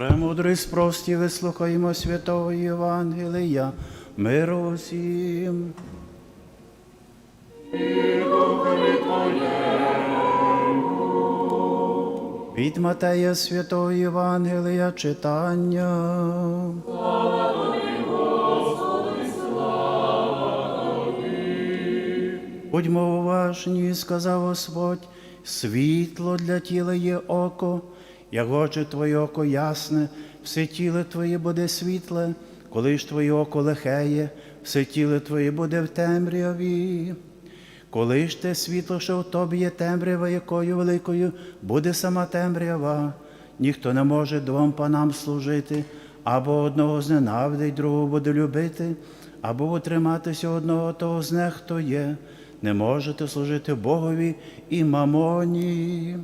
Премудрість прості, вислухаємо святого Євангелія, миру всім. Від Матея Святого Євангелія читання. Будьмо уважні, сказав Господь, світло для тіла є око, як очі твоє око ясне, все тіло твоє буде світле, коли ж твоє око лихеє, все тіло твоє буде в темряві. Коли ж те світло, що в тобі є темрява, якою великою буде сама темрява, ніхто не може двом панам служити, або одного зненавидить, другого буде любити, або утриматися одного того з є. Не можете служити Богові і мамоні.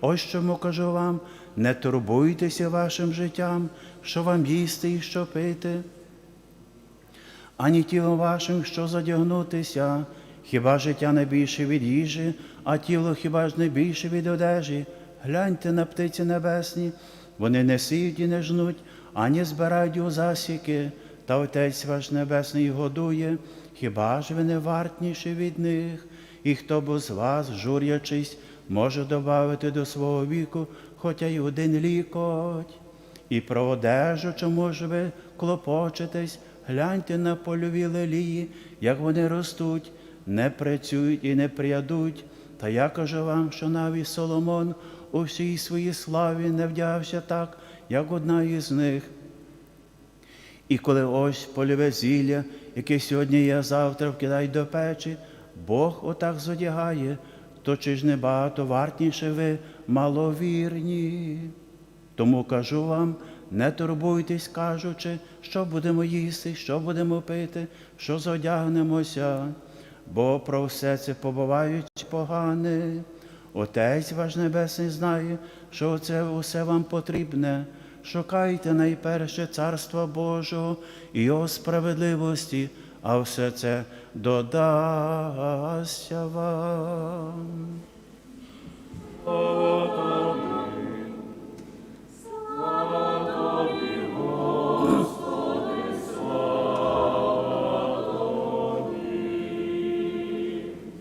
Ось чому кажу вам, не турбуйтеся вашим життям, що вам їсти і що пити ані тілом вашим, що задягнутися, хіба життя не більше від їжі, а тіло хіба ж не більше від одежі. Гляньте на птиці небесні, вони не сіють і не жнуть, ані збирають у засіки, та Отець ваш Небесний годує, хіба ж ви не вартніші від них? І хто б з вас, журячись, може добавити до свого віку, хоча й один лікоть. І про одежу, чому ж ви клопочетесь, гляньте на польові лелії, як вони ростуть, не працюють і не прядуть. Та я кажу вам, що навіть Соломон у всій своїй славі не вдягався так, як одна із них. І коли ось польове зілля, яке сьогодні є, завтра вкидають до печі, Бог отак зодягає, то чи ж не багато вартніше ви маловірні? Тому кажу вам, не турбуйтесь, кажучи, що будемо їсти, що будемо пити, що зодягнемося, бо про все це побувають погане. Отець ваш Небесний знає, що це усе вам потрібне. Шукайте найперше Царства Божого і Його справедливості, а все це додасться вам.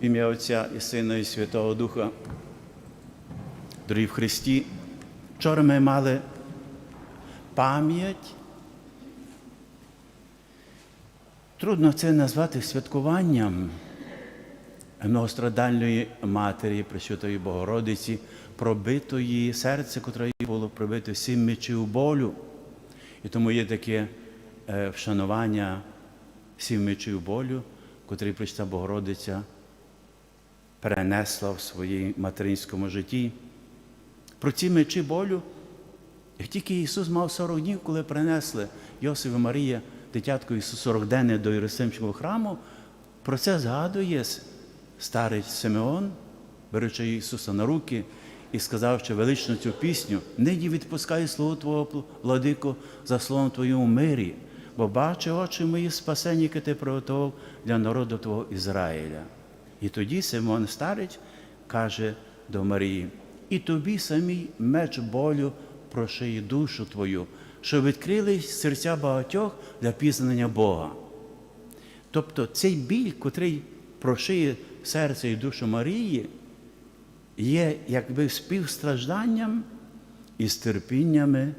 В ім'я Отця і Сина, і Святого Духа. Дорогі в Христі, вчора ми мали пам'ять. Трудно це назвати святкуванням многострадальної матері Пресвятої Богородиці, пробитої серце, котре було пробито сім мечів болю. І тому є таке е, вшанування сім мечів болю, котрий Пресвята Богородиця перенесла в своїй материнському житті. Про ці мечі болю, як тільки Ісус мав 40 днів, коли принесли Йосиф і Марія, дитятко Ісус 40 денне до Єрусалимського храму, про це згадує старий Симеон, беручи Ісуса на руки і сказавши величну цю пісню, нині відпускай слово Твого, владико, за словом Твоєму мирі, бо бачи очі мої спасені, яке ти приготував для народу Твого Ізраїля. І тоді Симон Старець каже до Марії, і тобі самій меч болю прошиє душу твою, що відкрили серця багатьох для пізнання Бога. Тобто цей біль, котрий прошиє серце і душу Марії, є якби співстражданням і терпіннями,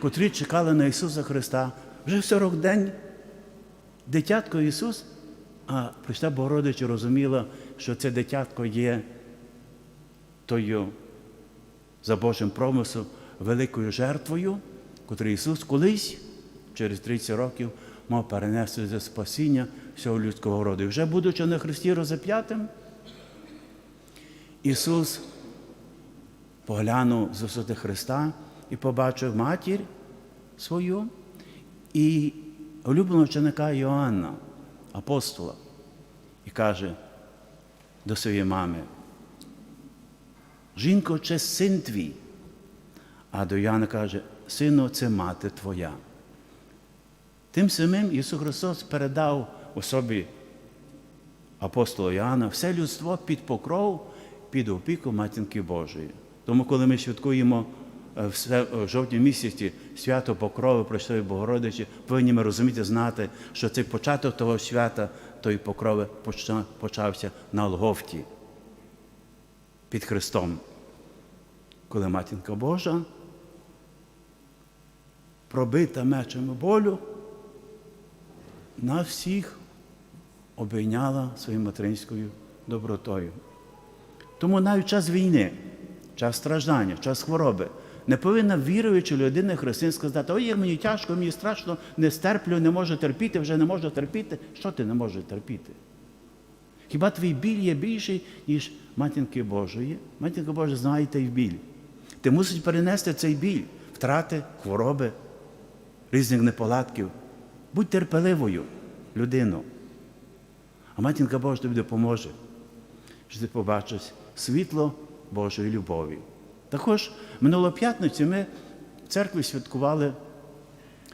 котрі чекали на Ісуса Христа вже в 40 день. Дитятко Ісус, а Пресвята Богородиця розуміла, що це дитятко є тою за Божим промислом великою жертвою, котру Ісус колись, через 30 років, мав перенести за спасіння всього людського роду. І вже будучи на Христі розап'ятим, Ісус поглянув з висоти Христа і побачив матір свою і улюбленого вченика Йоанна, апостола, і каже до своєї мами, жінко, це син твій. А до Яна каже, сину, це мати твоя. Тим самим Ісус Христос передав особі апостола Іоанна все людство під покров, під опіку матінки Божої. Тому, коли ми святкуємо е, в жовтні місяці свято Покрови Пресвятої Богородичі, повинні ми розуміти, знати, що цей початок того свята, тої покрови почався на Лговті під Христом, коли Матінка Божа, пробита мечем болю, нас всіх обійняла своєю материнською добротою. Тому навіть час війни, час страждання, час хвороби не повинна віруюча людина християн сказати, ой, як мені тяжко, мені страшно, не стерплю, не можу терпіти, вже не можу терпіти. Що ти не можеш терпіти? Хіба твій біль є більший, ніж матінки Божої? Матінка Божа знає той біль. Ти мусиш перенести цей біль, втрати, хвороби, різних неполадків. Будь терпеливою людину. А матінка Божа тобі допоможе, що ти побачиш світло Божої любові. Також минулого п'ятницю ми в церкві святкували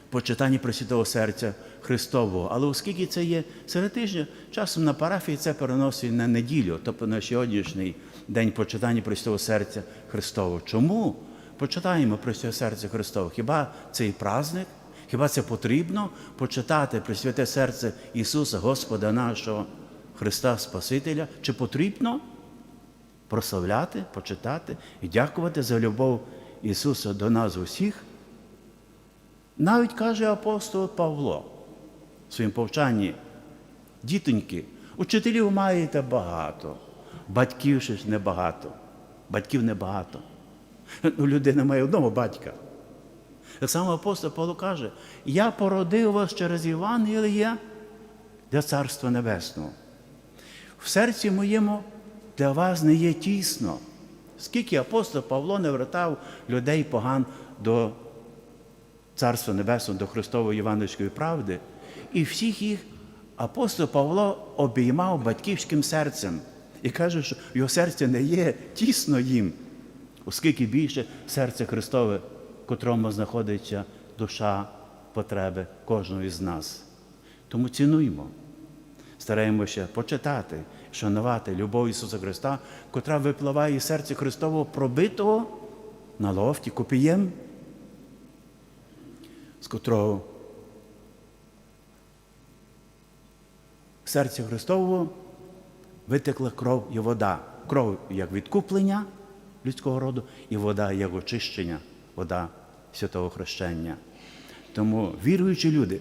почитання Пресвятого Серця Христового. Але оскільки це є серед тижня, часом на парафії це переносить на неділю, тобто на сьогоднішній день почитання Пресвятого Серця Христового. Чому почитаємо Пресвяте Серце Христове? Хіба цей праздник? Хіба це потрібно почитати Пресвяте Серце Ісуса, Господа нашого Христа Спасителя? Чи потрібно? прославляти, почитати і дякувати за любов Ісуса до нас усіх. Навіть каже апостол Павло в своїм повчанні, дітоньки, учителів маєте багато, батьків ще ж небагато, батьків небагато. Ну, людина має одного батька. Так само апостол Павло каже, я породив вас через Євангелія для Царства Небесного. В серці моєму для вас не є тісно. Скільки апостол Павло не вертав людей поган до Царства Небесного, до Христової Євангельської правди, і всіх їх апостол Павло обіймав батьківським серцем і каже, що його серце не є тісно їм, оскільки більше серце Христове, котрому знаходиться душа потреби кожного із нас. Тому цінуємо стараємося почитати, шанувати любов Ісуса Христа, котра випливає із серця Христового пробитого на лофті копієм, з котрого в серці Христового витекла кров і вода. Кров як відкуплення людського роду, і вода як очищення, вода святого хрещення. Тому віруючі люди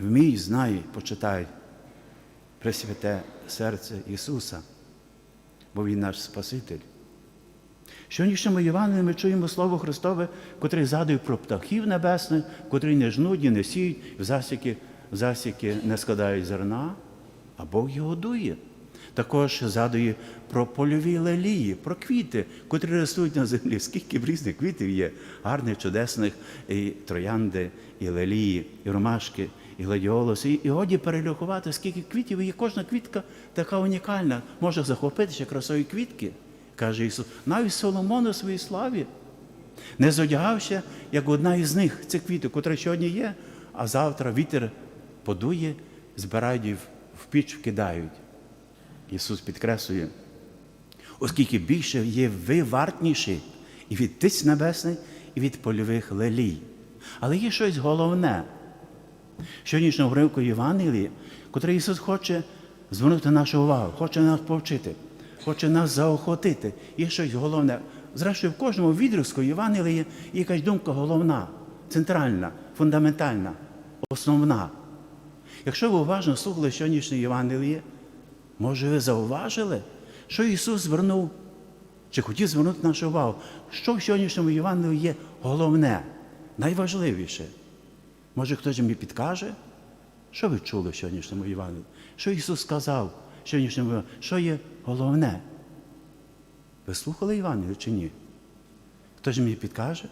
вміють, знають, почитають Пресвяте серце Ісуса, бо Він наш Спаситель. В Сьогоднішньому Євангелії ми чуємо Слово Христове, котре згадує про птахів небесних, котрі не жнуть не сіють, в засіки, в засіки не складають зерна, а Бог їх годує. Також згадує про польові лелії, про квіти, котрі ростуть на землі. Скільки різних квітів є, гарних, чудесних, і троянди, і лелії, і ромашки, і гладіолуси. І, і годі перелюкувати, скільки квітів є. Кожна квітка така унікальна, може захопитися красою квітки, каже Ісус. Навіть Соломон у своїй славі не зодягався, як одна із них, цих квітів, котра сьогодні є, а завтра вітер подує, збирають і в піч вкидають. Ісус підкреслює, оскільки більше є ви вартніші і від птиць небесних, і від польових лелій. Але є щось головне. Сьогоднішнього уривку Євангелії, котре Ісус хоче звернути нашу увагу, хоче нас повчити, хоче нас заохотити. Є щось головне. Зрештою, в кожному відрізку Євангелії є якась думка головна, центральна, фундаментальна, основна. Якщо ви уважно слухали сьогоднішнє Євангеліє, може ви зауважили, що Ісус звернув, чи хотів звернути нашу увагу, що в сьогоднішньому Євангелії є головне, найважливіше. Може, хтось мені підкаже, що ви чули в сьогоднішньому Євангелії? Що Ісус сказав в сьогоднішньому Євангелії? Що є головне? Ви слухали Євангелію чи ні? Хтось мені підкаже?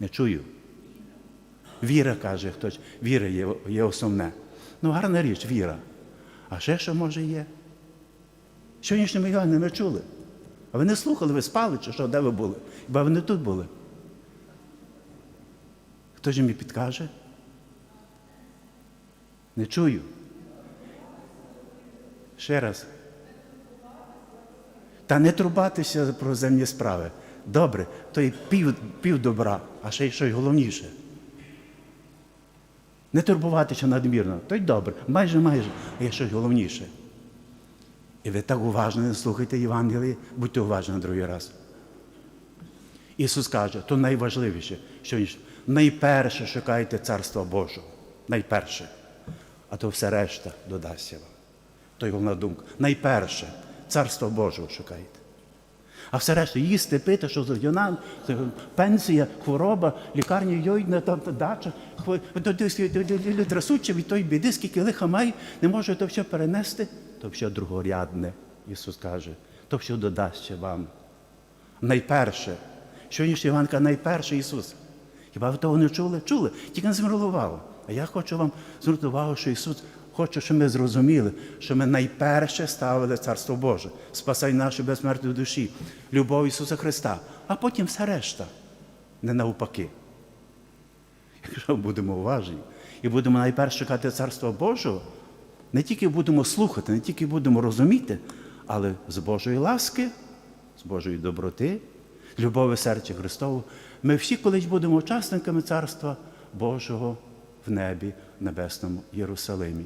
Не чую. Віра каже хтось. Віра є, є основне. Ну, гарна річ, віра. А ще що може є? Сьогоднішньому Євангелії ви чули. А ви не слухали, ви спали чи що, де ви були? Хіба ви не тут були? Хто ж мені підкаже? Не чую. Ще раз. Та не трубатися про земні справи. Добре, то є пів, пів добра, а ще й щось головніше. Не турбуватися надмірно, то й добре, майже майже, а є щось головніше. І ви так уважно не слухайте Євангелії, будьте уважні на другий раз. Ісус каже, то найважливіше, що найперше шукайте Царства Божого. Найперше. А то все решта додасться вам. То й головна думка. Найперше Царство Божого шукайте. А все решта їсти, пити, що за юнан, пенсія, хвороба, лікарня йойна, там дача, люди від тої біди, скільки лиха має, не може то все перенести, то все другорядне, Ісус каже, то все додасться вам. Найперше. Сьогоднішня Іванка найперше Ісус. Хіба ви того не чули? Чули, тільки не увагу. А я хочу вам звернути увагу, що Ісус хоче, щоб ми зрозуміли, що ми найперше ставили Царство Боже, спасай наші безсмертні душі, любов Ісуса Христа, а потім все решта, не навпаки. Якщо будемо уважні і будемо найперше шукати Царство Божого, не тільки будемо слухати, не тільки будемо розуміти, але з Божої ласки, з Божої доброти, любові серця Христову, ми всі колись будемо учасниками Царства Божого в небі, в небесному Єрусалимі.